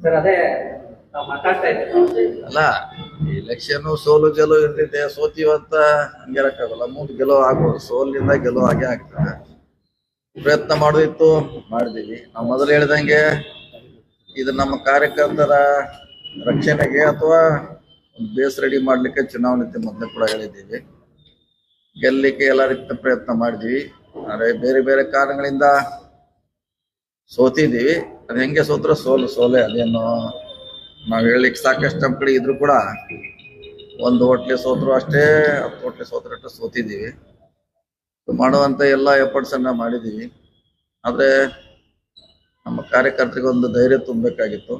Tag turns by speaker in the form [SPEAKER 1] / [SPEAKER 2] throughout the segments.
[SPEAKER 1] Sir ಅದೇ
[SPEAKER 2] ಅಲ್ಲ election ಸೋಲು ಗೆಲುವು ಇರ್ತಿದೆ ಸೋತೀವಂತ ಹಂಗಿರಕ್ಕಾಗಲ್ಲ ಮೂರು ಗೆಲುವು ಆಗ್ಬೋದು. ಸೋಲಿಂದ ಗೆಲುವು ಆಗೇ ಆಗ್ತದೆ. ಪ್ರಯತ್ನ ಮಾಡೋದಿತ್ತು ಮಾಡಿದೀವಿ. ನಾವು ಮೊದಲು ಹೇಳ್ದಂಗೆ ಇದು ನಮ್ಮ ಕಾರ್ಯಕರ್ತರ ರಕ್ಷಣೆಗೆ ಅಥವಾ ಒಂದು ಬೇಸ್ ರೆಡಿ ಮಾಡ್ಲಿಕ್ಕೆ ಚುನಾವಣೆ ಮೊದಲೇ ಕೂಡ ಹೇಳಿದ್ದೀವಿ. ಗೆಲ್ಲಲಿಕ್ಕೆ ಎಲ್ಲ ರೀತಿಯ ಪ್ರಯತ್ನ ಮಾಡಿದ್ವಿ. ಆದರೆ ಬೇರೆ ಬೇರೆ ಕಾರಣಗಳಿಂದ ಸೋತಿದ್ದೀವಿ ಅದು ಹೆಂಗೆ ಸೋತ್ರ ಸೋಲು, ಸೋಲೆ ಅದೇನು ನಾವು ಹೇಳಲಿಕ್ಕೆ ಸಾಕಷ್ಟು ನಮ್ಮ ಕಡೆ ಇದ್ರು ಕೂಡ ಒಂದು ಹೋಟ್ಲೆ ಸೋತ್ರು ಅಷ್ಟೇ, ಹತ್ತು ಹೋಟ್ಲೆ ಸೋತ್ರ ಅಷ್ಟೇ ಸೋತಿದ್ದೀವಿ ಎಲ್ಲ ಎಫರ್ಟ್ಸ್ ಅನ್ನ ಮಾಡಿದೀವಿ ಆದ್ರೆ ನಮ್ಮ ಕಾರ್ಯಕರ್ತರಿಗೆ ಒಂದು ಧೈರ್ಯ ತುಂಬಬೇಕಾಗಿತ್ತು.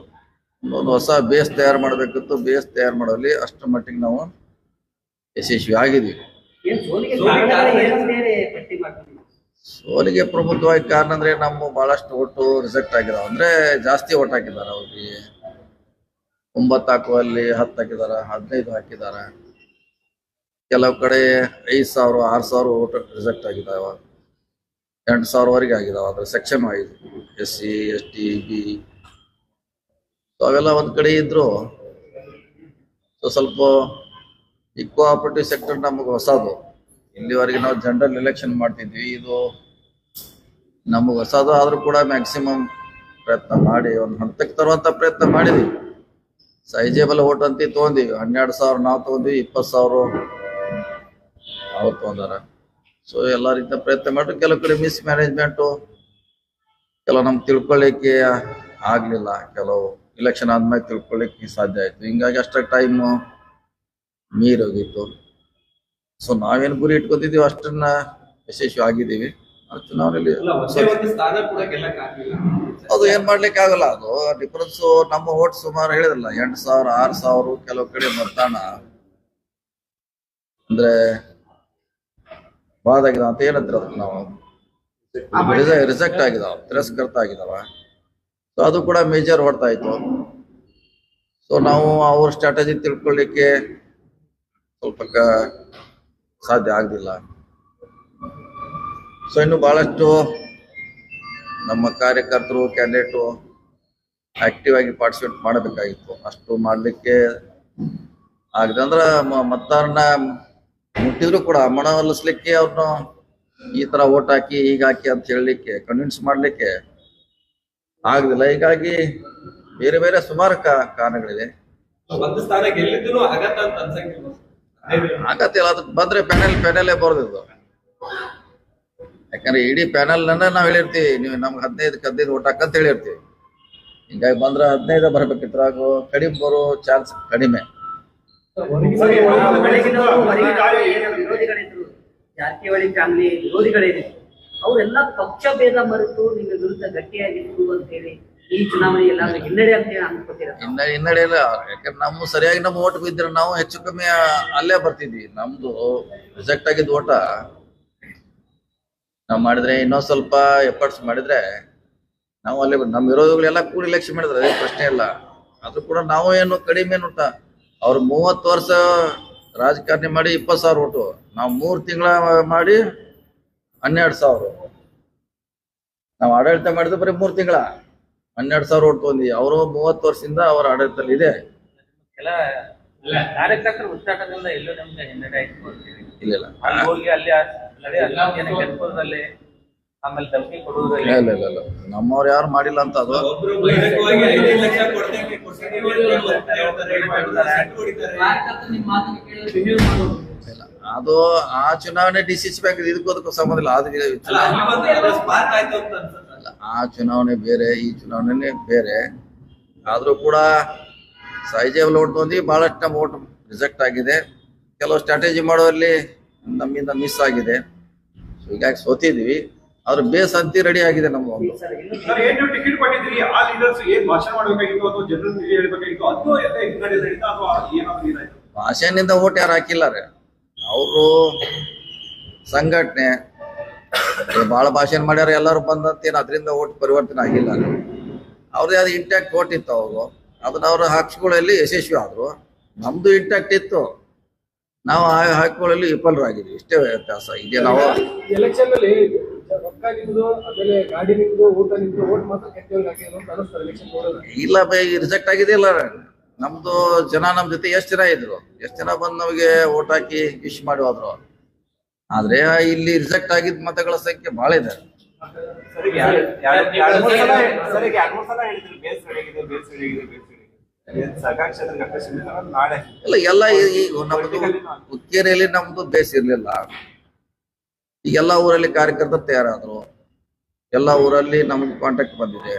[SPEAKER 2] ಒಂದು ಹೊಸ ಬೇಸ್ ತಯಾರು ಮಾಡಬೇಕಿತ್ತು. ಬೇಸ್ ತಯಾರು ಮಾಡೋಲ್ಲಿ ಅಷ್ಟರ ಮಟ್ಟಿಗೆ ನಾವು ಯಶಸ್ವಿ ಆಗಿದ್ದೀವಿ
[SPEAKER 1] ಸೋಲಿಗೆ
[SPEAKER 2] ಪ್ರಬುದ್ಧವಾಗಿ ಕಾರಣ ಅಂದ್ರೆ ನಮ್ಮ ಬಹಳಷ್ಟು ಒಟ್ಟು ರಿಸೆಕ್ಟ್ ಆಗಿದಾವ. ಅಂದ್ರೆ ಜಾಸ್ತಿ ಓಟ್ ಹಾಕಿದಾರ ಅವ್ರಿಗೆ ಒಂಬತ್ತು ಹಾಕುವಲ್ಲಿ ಹತ್ತು ಹಾಕಿದಾರ ಹದಿನೈದು ಹಾಕಿದಾರ ಕೆಲವು ಕಡೆ ಐದು ಸಾವಿರ ಆರು ಸಾವಿರ ಓಟ್ ರಿಸೆಕ್ಟ್ ಆಗಿದಾವ. ಎಂಟು ಸಾವಿರವರೆಗೆ ಆಗಿದಾವ. ಅದ್ರ section wise. S C S T B. ಅವೆಲ್ಲ ಒಂದ್ ಕಡೆ ಇದ್ರು. ಸ್ವಲ್ಪ ಈ ಕೋಆಪರೇಟಿವ್ ಸೆಕ್ಟರ್ ನಮಗೆ ಹೊಸದು. ಇಲ್ಲಿವರೆಗೆ ನಾವು ಜನರಲ್ ಎಲೆಕ್ಷನ್ ಮಾಡ್ತಿದ್ವಿ. ಇದು ನಮಗೆ ಹೊಸದು ಆದ್ರೂ ಕೂಡ ಮ್ಯಾಕ್ಸಿಮಮ್ ಪ್ರಯತ್ನ ಮಾಡಿ, ಒಂದು ಹಂತಕ್ಕೆ ತರುವಂತ ಪ್ರಯತ್ನ ಮಾಡಿದ್ವಿ. ಸೈಜೇಬಲ್ ಓಟ್ ಅಂತ ತೊಗೊಂಡಿವಿ. ಹನ್ನೆರಡು ಸಾವಿರ ನಾವು ತಗೊಂಡ್ವಿ, ಇಪ್ಪತ್ತು ಸಾವಿರ ಅವ್ರು ತೊಗೊಂಡಾರ. ಸೊ ಎಲ್ಲ ರೀತಿಯ ಪ್ರಯತ್ನ ಮಾಡಿ ಕೆಲವು ಕಡೆ ಮಿಸ್ ಮ್ಯಾನೇಜ್ಮೆಂಟು ಕೆಲವು ನಮ್ಗೆ ತಿಳ್ಕೊಳ್ಳಿಕ್ಕೆ ಆಗಲಿಲ್ಲ. ಕೆಲವು ಇಲೆಕ್ಷನ್ ಆದ್ಮೇಲೆ ತಿಳ್ಕೊಳ್ಳಿಕ್ಕೆ ಸಾಧ್ಯ ಆಯ್ತು. ಹಿಂಗಾಗಿ ಅಷ್ಟೇ ಟೈಮ್ ಮೀರಿ ಹೋಗಿತ್ತು ಸೊ ನಾವೇನು ಗುರಿ ಇಟ್ಕೊತಿದೀವಿ ಅಷ್ಟನ್ನ ಯಶಸ್ವಿ ಆಗಿದ್ದೀವಿ. ಚುನಾವಣೆಯಲ್ಲಿ ಅದು ಏನ್ ಮಾಡ್ಲಿಕ್ಕೆ ಆಗಲ್ಲ ಅದು ಡಿಫರೆನ್ಸ್ ನಮ್ಮ ಓಟ್ ಸುಮಾರು ಹೇಳಿದ್ರಲ್ಲ ಎಂಟು ಸಾವಿರ ಆರು ಸಾವಿರ ಕೆಲವು ಕಡೆ ಮತದಾನ. ಅಂದ್ರೆ ಬಾದಾಗಿದ ಅಂತ ಏನಂತೀರ ಅದಕ್ಕೆ ನಾವು. ರಿಜೆಕ್ಟ್ ಆಗಿದಾವ ತಿರಸ್ಕೃತ ಆಗಿದಾವ. ಸೊ ಅದು ಕೂಡ ಮೇಜರ್ ಹೊಡ್ತಾ ಇತ್ತು. ಸೊ ನಾವು ಅವ್ರ ಸ್ಟ್ರಾಟಜಿ ತಿಳ್ಕೊಳ್ಳಿಕ್ಕೆ ಸ್ವಲ್ಪ ಕ- ಸಾಧ್ಯ ಆಗಲಿಲ್ಲ. ಸೊ ಇನ್ನು ಬಹಳಷ್ಟು ನಮ್ಮ ಕಾರ್ಯಕರ್ತರು, ಕ್ಯಾಂಡಿಡೇಟು ಆಕ್ಟಿವ್ ಆಗಿ ಪಾರ್ಟಿಸಿಪೇಟ್ ಮಾಡಬೇಕಾಗಿತ್ತು. ಅಷ್ಟು ಮಾಡಲಿಕ್ಕೆ ಆಗದಂದ್ರೆ ಮತದಾರನ ಮುಟ್ಟಿದ್ರು ಕೂಡ ಮನವೊಲಿಸ್ಲಿಕ್ಕೆ ಅವ್ರನ್ನ ಈ ತರ ಓಟ್ ಹಾಕಿ ಈಗ ಹಾಕಿ ಅಂತ ಹೇಳಲಿಕ್ಕೆ ಕನ್ವಿನ್ಸ್ ಮಾಡಲಿಕ್ಕೆ ಆಗಲಿಲ್ಲ. ಹೀಗಾಗಿ ಬೇರೆ ಬೇರೆ ಸುಮಾರು ಕಾರಣಗಳಿದೆ ಆಗತ್ತಿಲ್ಲ ಅದಕ್ಕೆ ಬಂದ್ರೆ ಪ್ಯಾನೆಲ್ ಪ್ಯಾನೆಲೇ ಬರ್ದಿದ್ದು ಯಾಕಂದ್ರೆ ಇಡೀ ಪ್ಯಾನೆಲ್ ನಾವು ಹೇಳಿರ್ತೀವಿ ನೀವು ನಮ್ಗೆ ಹದಿನೈದಕ್ಕೆ ಹದಿನೈದು ಓಟ್ ಹಾಕಂತ ಹೇಳಿರ್ತೀವಿ. ಹಿಂಗಾಗಿ ಬಂದ್ರೆ ಹದಿನೈದು ಬರ್ಬೇಕು ಹಾಗೂ ಕಡಿಮೆ ಬರೋ ಚಾನ್ಸ್ ಕಡಿಮೆ.
[SPEAKER 1] ಜಾರಕಿಹೊಳಿ ಫ್ಯಾಮಿಲಿ ಅವರೆಲ್ಲ ಪಕ್ಷ ಭೇದ ಮರೆತು ನಿಮ್ಮ ವಿರುದ್ಧ ಗಟ್ಟಿಯಾಗಿತ್ತು ಅಂತ ಹೇಳಿ. ಈ ಹಿನ್ನಡೆ
[SPEAKER 2] ಹಿನ್ನಡೆ ಇಲ್ಲ. ಯಾಕಂದ್ರೆ ನಮ್ಮ ಸರಿಯಾಗಿ ನಮ್ಮ ಓಟ್ ಬಿದ್ದರೆ ನಾವು ಹೆಚ್ಚು ಕಮ್ಮಿ ಅಲ್ಲೇ ಬರ್ತಿದ್ವಿ. ನಮ್ದು ರಿಜೆಕ್ಟ್ ಆಗಿದ್ ಓಟ. ನಾವು ಮಾಡಿದ್ರೆ ಇನ್ನೊಂದ್ ಸ್ವಲ್ಪ ಎಫರ್ಟ್ಸ್ ಮಾಡಿದ್ರೆ ನಾವು ಅಲ್ಲೇ ನಮ್ ವಿರೋಧಿಗಳೆಲ್ಲ ಕೂಡಿ ಎಲೆಕ್ಷನ್ ಮಾಡಿದ್ರೆ ಅದೇ ಪ್ರಶ್ನೆ ಇಲ್ಲ. ಆದ್ರೂ ಕೂಡ ನಾವು ಏನು ಕಡಿಮೆ ನೋಟ ಅವ್ರು ಮೂವತ್ತು ವರ್ಷ ರಾಜಕಾರಣಿ ಮಾಡಿ ಇಪ್ಪತ್ತು ಸಾವಿರ ಓಟು. ನಾವು ಮೂರು ತಿಂಗಳ ಮಾಡಿ ಹನ್ನೆರಡು ಸಾವಿರ. ನಾವು ಆಡಳಿತ ಮಾಡಿದ್ರೆ ಬರೀ ಮೂರು ತಿಂಗಳ. ಹನ್ನೆರಡು ಸಾವಿರ ಓಟ್ ತೊಗೊಂಡಿ. ಅವರು ಮೂವತ್ತು ವರ್ಷದಿಂದ ಅವರ ಆಡಳಿತದಲ್ಲಿ ಇದೆ.
[SPEAKER 3] ಕೆಲ ಕಾರ್ಯಕರ್ತರ ಉಚ್ಚಾಟದಿಂದ ಎಲ್ಲೂ ನಮ್ಗೆ ಹಿನ್ನಡೆ ಆಯ್ತು ಅಂತೀವಿ
[SPEAKER 2] ಇಲ್ಲ ಇಲ್ಲ.
[SPEAKER 3] ಅಲ್ಲಿ ಹೋಗಿ ಅಲ್ಲಿ ಅಲ್ಲದೆ ಹದಿನಾಲ್ಕು ಜನ ಗೆಲ್ಸೋದ್ರಲ್ಲಿ ಆಮೇಲೆ ಧಮಕಿ ಕೊಡುವುದ್ರಲ್ಲಿ
[SPEAKER 2] ಇಲ್ಲ ಇಲ್ಲ ಇಲ್ಲ ನಮ್ಮವ್ರು ಯಾರು ಮಾಡಿಲ್ಲ ಅಂತ ಅದು.
[SPEAKER 4] ಒಬ್ರು ಬಹಿರಂಗವಾಗಿ ಐದೈದು ಲಕ್ಷ ಕೊಡ್ತೇನೆ ಕೊಡ್ತೀವಿ ಅಂತ ಹೇಳ್ತಾರೆ, ಹೇಳ್ತಾರೆ, ಸೆಟ್ ಹೊಡಿತಾರೆ.
[SPEAKER 2] ಇಲ್ಲ ಅದು ಆ ಚುನಾವಣೆ ಇದಕ್ಕೂ ಅದಕ್ಕೂ ಸಂಬಂಧ ಇಲ್ಲ. ಆದ್ರೆ
[SPEAKER 4] ಅಲ್ಲ, ಆಯ್ತು ಅಂತ ಅನ್ಸುತ್ತೆ.
[SPEAKER 2] ಇಲ್ಲ, ಆ ಚುನಾವಣೆ ಬೇರೆ ಈ ಚುನಾವಣೆ ಬೇರೆ. ಆದ್ರೂ ಕೂಡ ಸೈಜೇಬಲ್ ಲೋಟ್ ಬಂದು ಬಹಳಷ್ಟು ವೋಟ್ ಓಟ್ ರಿಜೆಕ್ಟ್ ಆಗಿದೆ. ಕೆಲವು ಸ್ಟ್ರಾಟಜಿ ಮಾಡೋರಲ್ಲಿ ನಮ್ಮಿಂದ ಮಿಸ್ ಆಗಿದೆ. ಸೊ ಹೀಗಾಗಿ ಸೋತಿದ್ವಿ. ಆದ್ರೆ ಬೇಸ್ ಅಂತಿ ರೆಡಿ ಆಗಿದೆ ನಮ್ಮ ಒಂದು. ಭಾಷೆನಿಂದ ಓಟ್ ಯಾರು ಹಾಕಿಲ್ಲ ರೀ. ಅವರು ಸಂಘಟನೆ ಬಹಳ ಭಾಷಣ ಮಾಡ್ಯಾರ ಎಲ್ಲರೂ ಬಂದಂತೇನು ಅದರಿಂದ ಓಟ್ ಪರಿವರ್ತನೆ ಆಗಿಲ್ಲ. ಅವ್ರದ್ದು ಅದು ಇಂಟ್ಯಾಕ್ಟ್ ಓಟ್ ಇತ್ತು ಅವರು ಅದನ್ನ ಅವ್ರ ಹಕ್ಸ್ಗಳಲ್ಲಿ ಯಶಸ್ವಿ ಆದ್ರು. ನಮ್ದು ಇಂಟ್ಯಾಕ್ಟ್ ಇತ್ತು. ನಾವು ಆ ಹಕ್ಕುಗಳಲ್ಲಿ ವಿಫಲರಾಗಿದ್ವಿ. ಇಷ್ಟೇ ವ್ಯತ್ಯಾಸ. ಇದೆ ನಾವು
[SPEAKER 5] ಎಲೆಕ್ಷನ್ ಅಲ್ಲಿ
[SPEAKER 2] ಇಲ್ಲ ಬೈ ರಿಜೆಕ್ಟ್ ಆಗಿದೆ ಇಲ್ಲ. ನಮ್ದು ಜನ ನಮ್ ಜೊತೆ ಎಷ್ಟ್ ಜನ ಇದ್ರು? ಎಷ್ಟ್ ಜನ ಬಂದ್ ನಮಗೆ ಓಟ್ ಹಾಕಿ ವಿಶ್ ಮಾಡಿ ಹೋದ್ರು? ಆದ್ರೆ ಇಲ್ಲಿ ರಿಜೆಕ್ಟ್ ಆಗಿದ್ದ ಮತಗಳ ಸಂಖ್ಯೆ ಬಹಳ ಇದೆ. ಇಲ್ಲ ಎಲ್ಲ ಈಗ ನಮ್ದು ಹುಕ್ಕೇರಿಯಲ್ಲಿ ನಮ್ದು ಬೇಸ್ ಇರ್ಲಿಲ್ಲ. ಈಗ ಎಲ್ಲಾ ಊರಲ್ಲಿ ಕಾರ್ಯಕರ್ತರು ತಯಾರಾದ್ರು. ಎಲ್ಲಾ ಊರಲ್ಲಿ ನಮ್ಗೆ ಕಾಂಟ್ಯಾಕ್ಟ್ ಬಂದಿದೆ.